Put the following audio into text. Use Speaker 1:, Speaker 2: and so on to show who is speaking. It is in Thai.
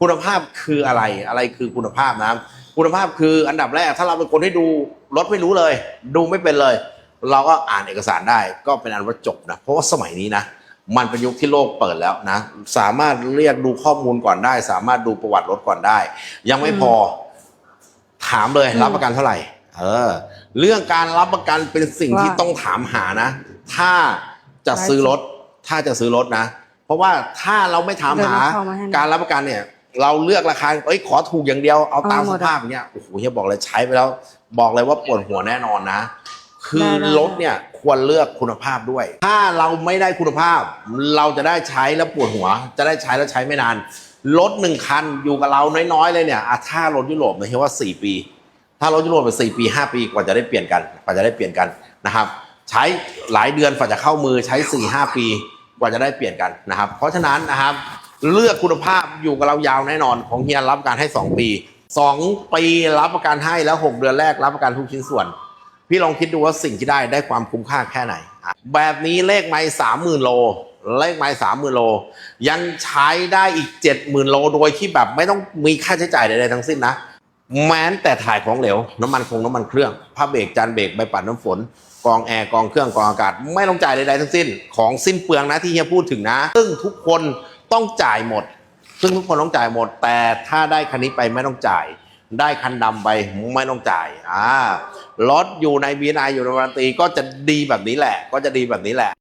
Speaker 1: คุณภาพคืออะไรอะไรคือคุณภาพนะคุณภาพคืออันดับแรก ถ้าเราเป็นคนที่ดูรถไม่รู้เลย ดูไม่เป็นเลย เราก็อ่านเอกสารได้ ก็เป็นอันว่าจบนะเพราะว่าสมัยนี้นะมันเป็นยุคที่โลกเปิดแล้วนะ สามารถเรียกดูข้อมูลก่อนได้ สามารถดูประวัติรถก่อนได้ ยังไม่พอถามเลย
Speaker 2: อืม
Speaker 1: รับประกันเท่าไหร่ เออ เรื่องการรับประกันเป็นสิ่งที่
Speaker 2: ว่า
Speaker 1: ต้องถามหานะ ถ้าจะซื้อรถ ถ้าจะซื้อรถนะ เพราะว่าถ้าเราไม่ถามหา
Speaker 2: เดี๋ยวเราเข้ามาให้นะ
Speaker 1: การรับประกันเนี่ย เราเลือกราคาเอ้ยขอถูกอย่างเดียวเอาตาม
Speaker 2: เอาห
Speaker 1: ส
Speaker 2: มดอะ
Speaker 1: ภาพเนี่ยโอ้โหเฮียบอกเลยใช้ไปแล้ว บอกเลยว่าปวดหัวแน่นอนนะ คือ
Speaker 2: ได้ได้
Speaker 1: รถเนี่ยควรเลือกคุณภาพด้วย ถ้าเราไม่ได้คุณภาพ เราจะได้ใช้แล้วปวดหัว จะได้ใช้แล้วใช้ไม่นานรถหนึ่งคันอยู่กับเราน้อยๆเลยเนี่ยอะถ้ารถยุโรปเนี่ยเรียกว่าสี่ปี ถ้ารถยุโรปเป็นสี่ปีห้าปีกว่าจะได้เปลี่ยนกันกว่าจะได้เปลี่ยนกันนะครับ ใช้หลายเดือนกว่าจะเข้ามือใช้สี่ห้าปีกว่าจะได้เปลี่ยนกันนะครับ เพราะฉะนั้นนะครับ เลือกคุณภาพอยู่กับเรายาวแน่นอน ของเฮียรับประกันให้สองปีสองปีรับประกันให้แล้วหกเดือนแรกรับประกันทุกชิ้นส่วน พี่ลองคิดดูว่าสิ่งที่ได้ได้ความคุ้มค่าแค่ไหน แบบนี้เลขไม้สามหมื่นโล เลขไม้สามหมื่นโล ยังใช้ได้อีกเจ็ดหมื่นโลโดยที่แบบไม่ต้องมีค่าใช้จ่ายใดๆทั้งสิ้นนะแม้แต่ถ่ายของเหลว น้ำมันคงน้ำมันเครื่องผ้าเบรกจานเบรกใบปัดน้ำฝนกองแอร์กองเครื่องกองอากาศ ไม่ต้องจ่ายใดๆทั้งสิ้น ของสิ้นเปลืองนะที่เฮียพูดถึงนะ ซึ่งทุกคน ต้องจ่ายหมด ซึ่งทุกคนต้องจ่ายหมด แต่ถ้าได้คันนี้ไปไม่ต้องจ่าย ได้คันดำไปไม่ต้องจ่ายอ่ารถอยู่ใน BNI อยู่ในวารันตีก็จะดีแบบนี้แหละ ก็จะดีแบบนี้แหละ